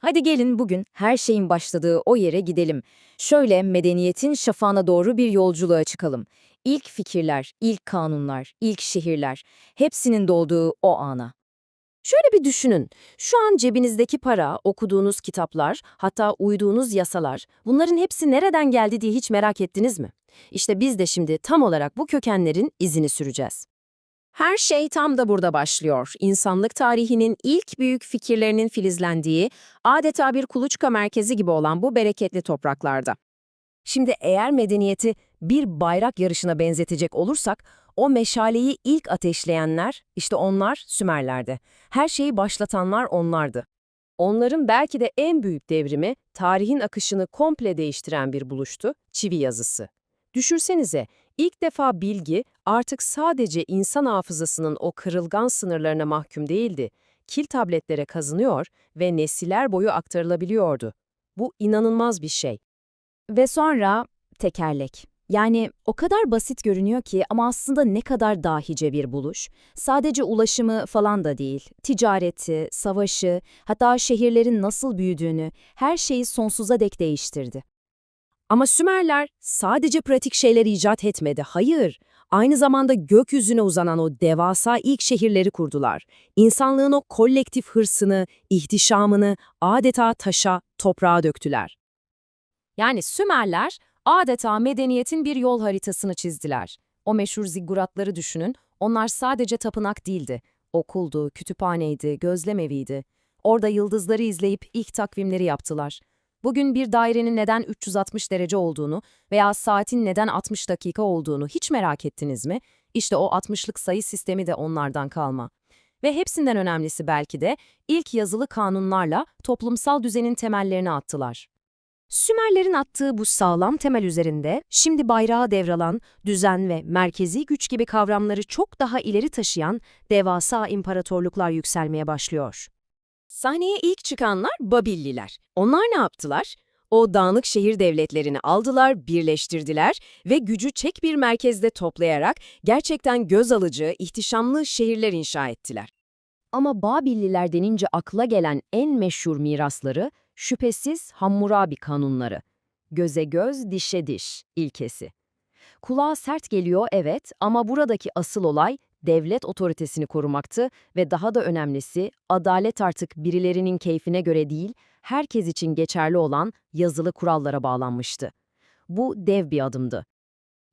Hadi gelin bugün her şeyin başladığı o yere gidelim. Şöyle medeniyetin şafağına doğru bir yolculuğa çıkalım. İlk fikirler, ilk kanunlar, ilk şehirler, hepsinin doğduğu o ana. Şöyle bir düşünün. Şu an cebinizdeki para, okuduğunuz kitaplar, hatta uyduğunuz yasalar, bunların hepsi nereden geldi diye hiç merak ettiniz mi? İşte biz de şimdi tam olarak bu kökenlerin izini süreceğiz. Her şey tam da burada başlıyor. İnsanlık tarihinin ilk büyük fikirlerinin filizlendiği, adeta bir kuluçka merkezi gibi olan bu bereketli topraklarda. Şimdi eğer medeniyeti bir bayrak yarışına benzetecek olursak, o meşaleyi ilk ateşleyenler, işte onlar Sümerlerdi. Her şeyi başlatanlar onlardı. Onların belki de en büyük devrimi, tarihin akışını komple değiştiren bir buluştu, çivi yazısı. Düşünsenize, ilk defa bilgi artık sadece insan hafızasının o kırılgan sınırlarına mahkum değildi. Kil tabletlere kazınıyor ve nesiller boyu aktarılabiliyordu. Bu inanılmaz bir şey. Ve sonra tekerlek. Yani o kadar basit görünüyor ki ama aslında ne kadar dahice bir buluş. Sadece ulaşımı falan da değil, ticareti, savaşı, hatta şehirlerin nasıl büyüdüğünü, her şeyi sonsuza dek değiştirdi. Ama Sümerler sadece pratik şeyler icat etmedi, hayır. Aynı zamanda gökyüzüne uzanan o devasa ilk şehirleri kurdular. İnsanlığın o kolektif hırsını, ihtişamını adeta taşa, toprağa döktüler. Yani Sümerler adeta medeniyetin bir yol haritasını çizdiler. O meşhur zigguratları düşünün, onlar sadece tapınak değildi. Okuldu, kütüphaneydi, gözlemeviydi. Orada yıldızları izleyip ilk takvimleri yaptılar. Bugün bir dairenin neden 360 derece olduğunu veya saatin neden 60 dakika olduğunu hiç merak ettiniz mi? İşte o 60'lık sayı sistemi de onlardan kalma. Ve hepsinden önemlisi belki de ilk yazılı kanunlarla toplumsal düzenin temellerini attılar. Sümerlerin attığı bu sağlam temel üzerinde şimdi bayrağı devralan, düzen ve merkezi güç gibi kavramları çok daha ileri taşıyan devasa imparatorluklar yükselmeye başlıyor. Sahneye ilk çıkanlar Babilliler. Onlar ne yaptılar? O dağınık şehir devletlerini aldılar, birleştirdiler ve gücü çek bir merkezde toplayarak gerçekten göz alıcı, ihtişamlı şehirler inşa ettiler. Ama Babilliler denince akla gelen en meşhur mirasları şüphesiz Hammurabi kanunları. Göze göz, dişe diş ilkesi. Kulağa sert geliyor evet ama buradaki asıl olay devlet otoritesini korumaktı ve daha da önemlisi adalet artık birilerinin keyfine göre değil, herkes için geçerli olan yazılı kurallara bağlanmıştı. Bu dev bir adımdı.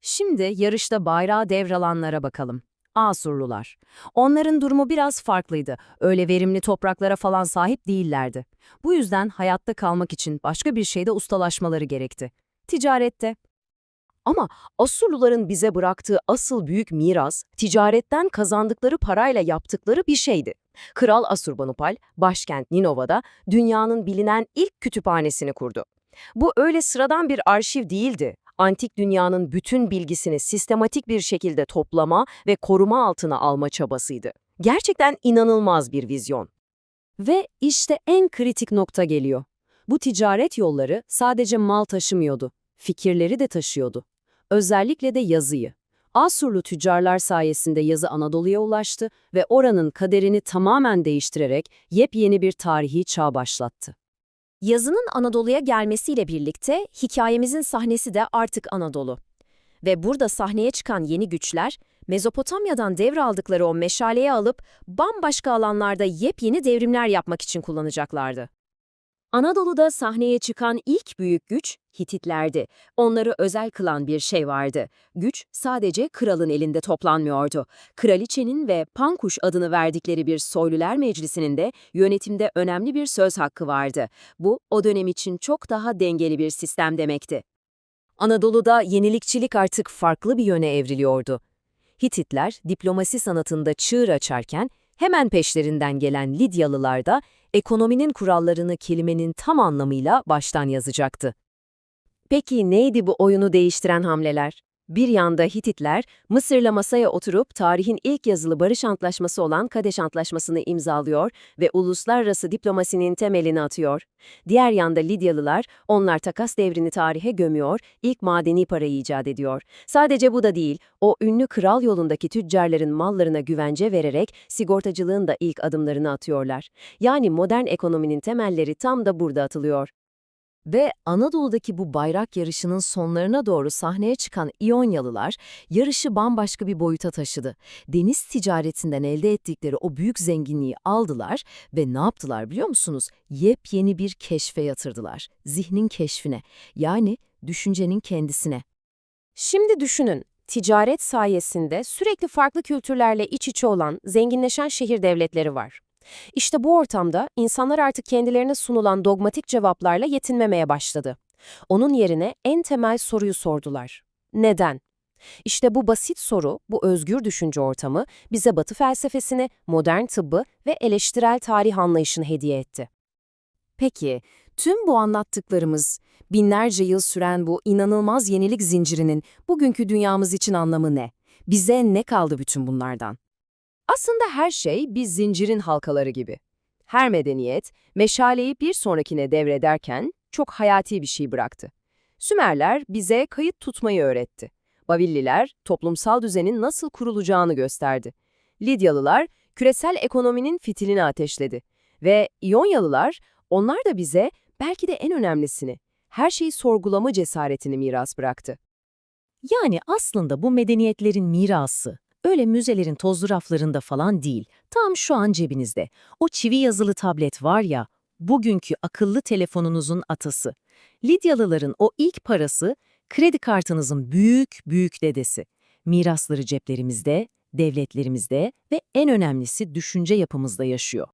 Şimdi yarışta bayrağı devralanlara bakalım. Asurlular. Onların durumu biraz farklıydı. Öyle verimli topraklara falan sahip değillerdi. Bu yüzden hayatta kalmak için başka bir şeyde ustalaşmaları gerekti. Ticarette. Ama Asurluların bize bıraktığı asıl büyük miras, ticaretten kazandıkları parayla yaptıkları bir şeydi. Kral Asurbanipal, başkent Ninova'da dünyanın bilinen ilk kütüphanesini kurdu. Bu öyle sıradan bir arşiv değildi. Antik dünyanın bütün bilgisini sistematik bir şekilde toplama ve koruma altına alma çabasıydı. Gerçekten inanılmaz bir vizyon. Ve işte en kritik nokta geliyor. Bu ticaret yolları sadece mal taşımıyordu, fikirleri de taşıyordu. Özellikle de yazıyı. Asurlu tüccarlar sayesinde yazı Anadolu'ya ulaştı ve oranın kaderini tamamen değiştirerek yepyeni bir tarihi çağ başlattı. Yazının Anadolu'ya gelmesiyle birlikte hikayemizin sahnesi de artık Anadolu. Ve burada sahneye çıkan yeni güçler, Mezopotamya'dan devraldıkları o meşaleyi alıp bambaşka alanlarda yepyeni devrimler yapmak için kullanacaklardı. Anadolu'da sahneye çıkan ilk büyük güç Hititlerdi. Onları özel kılan bir şey vardı. Güç sadece kralın elinde toplanmıyordu. Kraliçenin ve Pankuş adını verdikleri bir soylular meclisinin de yönetimde önemli bir söz hakkı vardı. Bu o dönem için çok daha dengeli bir sistem demekti. Anadolu'da yenilikçilik artık farklı bir yöne evriliyordu. Hititler diplomasi sanatında çığır açarken hemen peşlerinden gelen Lidyalılar da ekonominin kurallarını kelimenin tam anlamıyla baştan yazacaktı. Peki neydi bu oyunu değiştiren hamleler? Bir yanda Hititler, Mısır'la masaya oturup tarihin ilk yazılı barış antlaşması olan Kadeş Antlaşması'nı imzalıyor ve uluslararası diplomasinin temelini atıyor. Diğer yanda Lidyalılar, onlar takas devrini tarihe gömüyor, ilk madeni parayı icat ediyor. Sadece bu da değil, o ünlü kral yolundaki tüccarların mallarına güvence vererek sigortacılığın da ilk adımlarını atıyorlar. Yani modern ekonominin temelleri tam da burada atılıyor. Ve Anadolu'daki bu bayrak yarışının sonlarına doğru sahneye çıkan İyonyalılar, yarışı bambaşka bir boyuta taşıdı. Deniz ticaretinden elde ettikleri o büyük zenginliği aldılar ve ne yaptılar biliyor musunuz? Yepyeni bir keşfe yatırdılar. Zihnin keşfine, yani düşüncenin kendisine. Şimdi düşünün, ticaret sayesinde sürekli farklı kültürlerle iç içe olan, zenginleşen şehir devletleri var. İşte bu ortamda insanlar artık kendilerine sunulan dogmatik cevaplarla yetinmemeye başladı. Onun yerine en temel soruyu sordular. Neden? İşte bu basit soru, bu özgür düşünce ortamı bize Batı felsefesini, modern tıbbı ve eleştirel tarih anlayışını hediye etti. Peki, tüm bu anlattıklarımız, binlerce yıl süren bu inanılmaz yenilik zincirinin bugünkü dünyamız için anlamı ne? Bize ne kaldı bütün bunlardan? Aslında her şey bir zincirin halkaları gibi. Her medeniyet, meşaleyi bir sonrakine devrederken çok hayati bir şey bıraktı. Sümerler bize kayıt tutmayı öğretti. Babilliler, toplumsal düzenin nasıl kurulacağını gösterdi. Lidyalılar, küresel ekonominin fitilini ateşledi. Ve İyonyalılar, onlar da bize belki de en önemlisini, her şeyi sorgulama cesaretini miras bıraktı. Yani aslında bu medeniyetlerin mirası, öyle müzelerin tozlu raflarında falan değil, tam şu an cebinizde. O çivi yazılı tablet var ya, bugünkü akıllı telefonunuzun atası. Lidyalıların o ilk parası, kredi kartınızın büyük büyük dedesi. Mirasları ceplerimizde, devletlerimizde ve en önemlisi düşünce yapımızda yaşıyor.